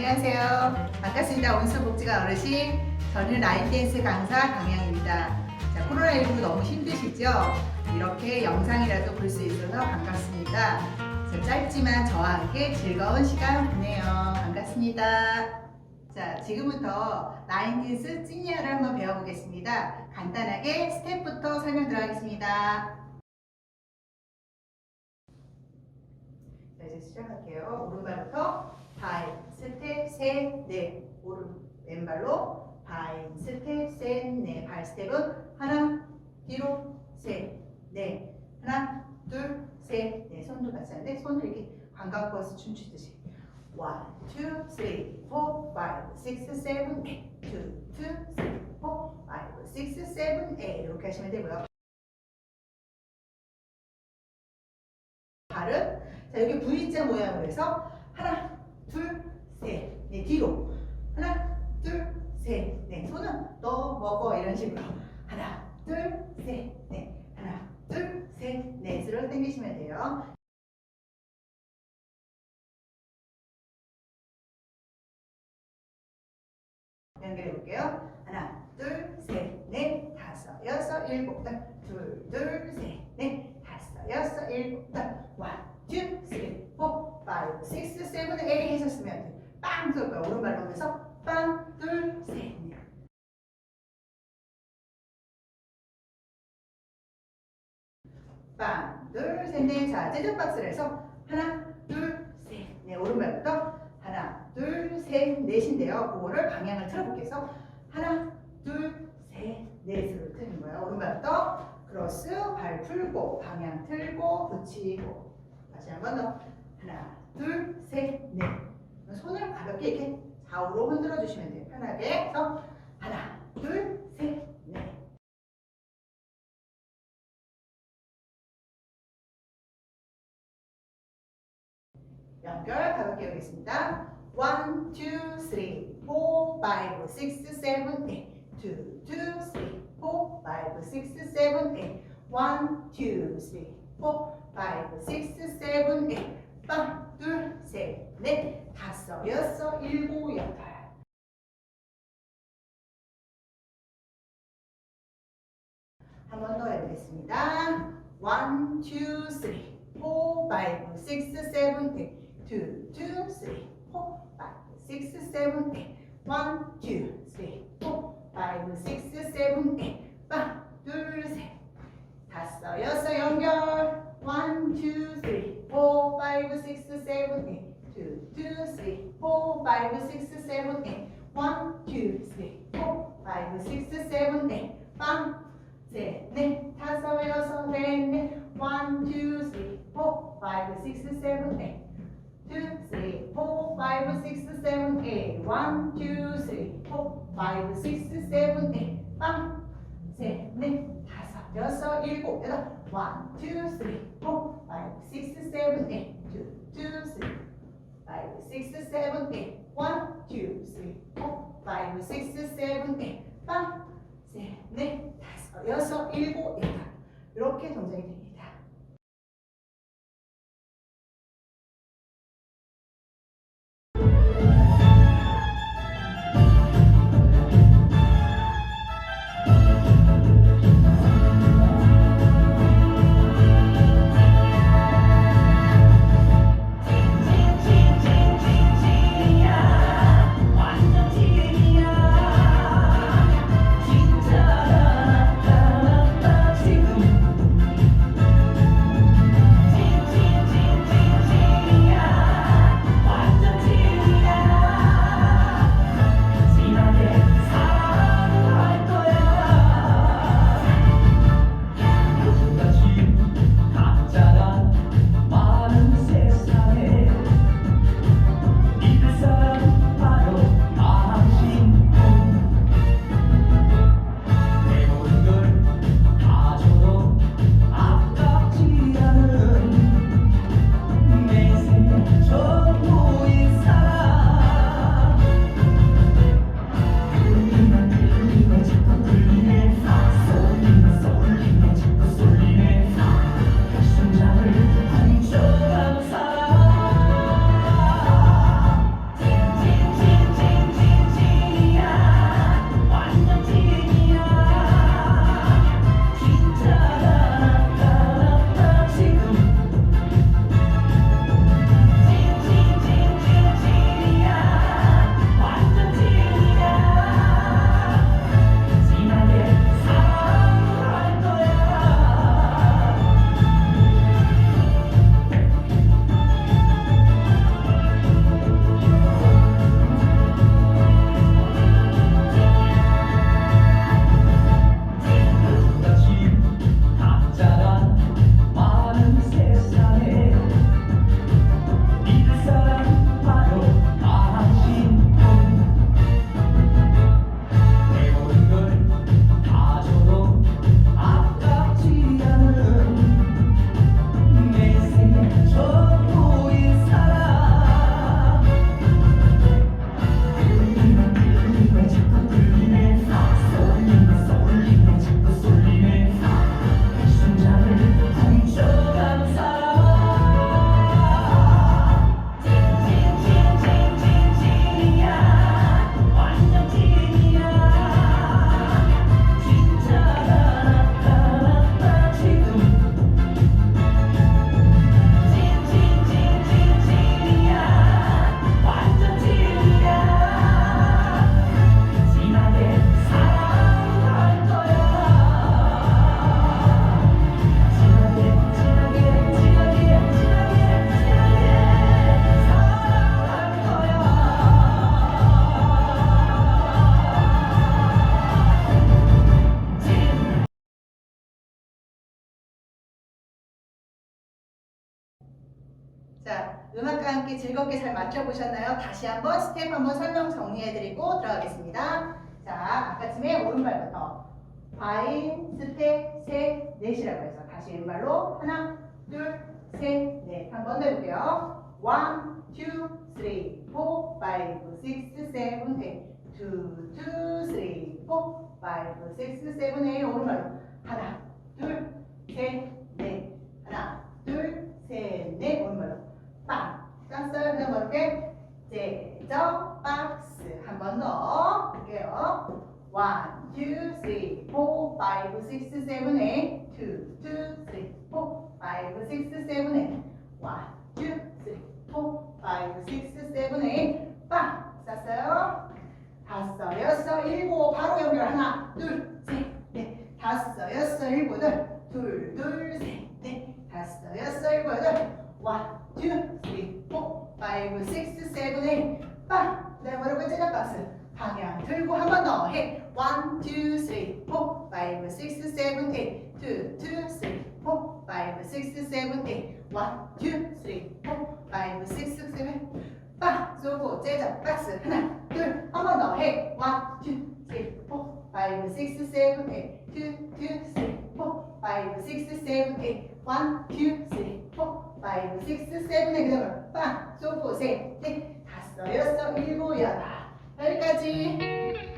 안녕하세요. 반갑습니다. 온수복지가 어르신. 저는 라인댄스 강사 강양입니다. 자, 코로나19 너무 힘드시죠? 이렇게 영상이라도 볼 수 있어서 반갑습니다. 자, 짧지만 저와 함께 즐거운 시간 보내요. 반갑습니다. 자, 지금부터 라인댄스 찐이야를 한번 배워보겠습니다. 간단하게 스텝부터 설명 들어가겠습니다. 자, 이제 시작할게요. 오른발부터 바이, 스텝, 셋, 넷. 오른, 왼발로 바이, 스텝, 셋, 넷. 발 스텝은 하나, 뒤로, 셋, 넷. 하나, 둘, 셋, 넷. 손도 같이 하는데 손을 이렇게 관광버스 춤추듯이. One, two, three, four, five, six, seven, eight. Two, two, three, four, five, six, seven, eight. 이렇게 하시면 되고요. 자 여기 V자 모양으로 해서 하나, 둘, 셋, 네 뒤로. 하나, 둘, 셋, 네 손은 너 먹어. 이런 식으로. 하나, 둘, 셋, 네 하나, 둘, 셋, 넷으로 당기시면 돼요. 연결해 볼게요. 하나, 둘, 셋, 넷, 다섯, 여섯, 일곱, 다 둘, 둘, 셋, 넷, 다섯, 여섯, 일곱, 다 원, 투, 쓰리, 포, 파이브, 식스, 세븐, 에잇 하셨으면 돼. 빵 쏠 거야. 오른발로 하면서 빵, 둘, 셋, 넷. 빵, 둘, 셋, 넷. 자, 제작 박스를 해서 하나, 둘, 셋, 넷. 오른발부터 하나, 둘, 셋, 넷인데요. 그거를 방향을 틀어볼게요. 그래서 하나, 둘, 셋, 넷으로 트는 거예요. 오른발부터 크로스, 발 풀고, 방향 틀고, 붙이고. 다시 한 번 더. 하나, 둘, 셋, 넷. 손을 가볍게 이렇게 좌우로 흔들어 주시면 돼요. 편하게. 그래서 하나, 둘, 셋, 넷. 연결 가볍게 하겠습니다. 1, 2, 3, 4, 5, 6, 7, 8 2, 2, 3, 4, 5, 6, 7, 8 1, 2, 3, 4, 5, 6, 7, 8 빵, 둘, 셋, 넷, 다섯, 여섯, 일곱, 여덟. 한 번 더 해보겠습니다. 1, 2, 3, 4, 5, 6, 7, 8 2, 2, 3, 4, 5, 6, 7, 8 1, 2, 3, 4, 5, 6, 7, 8 빵, 둘, 셋. 다섯, 여섯 연결 2, 3, 4, 5, 6, 7, 8 1, 2, 3, 4, 5, 6, 7, 8 빵, 셋, 넷, 다섯, 여섯, 넷, 넷. 1, 2, 3, 4, 5, 6, 7, 8 2, 3, 4, 5, 6, 7, 8 1, 2, 3, 4, 5, 6, 7, 8 빵, 셋, 넷, 다섯, 여섯, 일곱, 여덟. 1, 2, 3, 4, 5, 6, 7, 8 2, 2, 3, 5, 6, 7, 8 1, 2, 3, 4, 5, 6, 7, 8 빵, 셋, 넷, 다섯, 여섯, 일곱, 여덟. 이렇게 동작이 됩니다. 자, 음악과 함께 즐겁게 잘 맞춰보셨나요? 다시 한번 스텝 한번 설명 정리해드리고 들어가겠습니다. 자, 아까쯤에 오른발부터 과인, 스텝, 셋, 넷이라고 해서 다시 왼발로 하나, 둘, 셋, 넷. 한번 더 해볼게요. One, two, three, four, five, six, seven, eight. Two, two, three, four, five, six, seven, eight. 오른발로 하나, 둘, 셋, 넷. 하나, 둘, 셋, 넷. 오른발로 빵. 땄 어렵게 제저 박스 한 번더 볼게요. One, two, three, four, five, six, seven, eight. Two, two, three, four, five, six, seven, eight. One, two, three, four, five, six, seven, eight. 빵! 쌌어요? 다섯, 여섯, 일곱. 바로 연결. 하나, 둘, 셋, 넷. 다섯, 여섯, 일곱. 둘, 둘, 셋, 넷. 다섯, 여섯, 일곱, 여덟. One, two, three, four, five, six, seven, eight. 빵! 네, 여러분 제작 박스. 방향 들고 한 번 더 해. One, two, three, four, five, six, seven, eight. Two, two, three, four, five, six, seven, eight. One, two, three, four, five, six, seven. 빵! 쏘고 제작 박스. 하나, 둘, 한 번 더 해. One, two, three, four, five, six, eight. Two, two, three, four, five, six, seven, eight. One, two, three, four, five, six, seven, eight. 그다음에 빵! 쏘고 셋, 넷, 다섯, 여섯, 일곱, 여덟. 여기까지.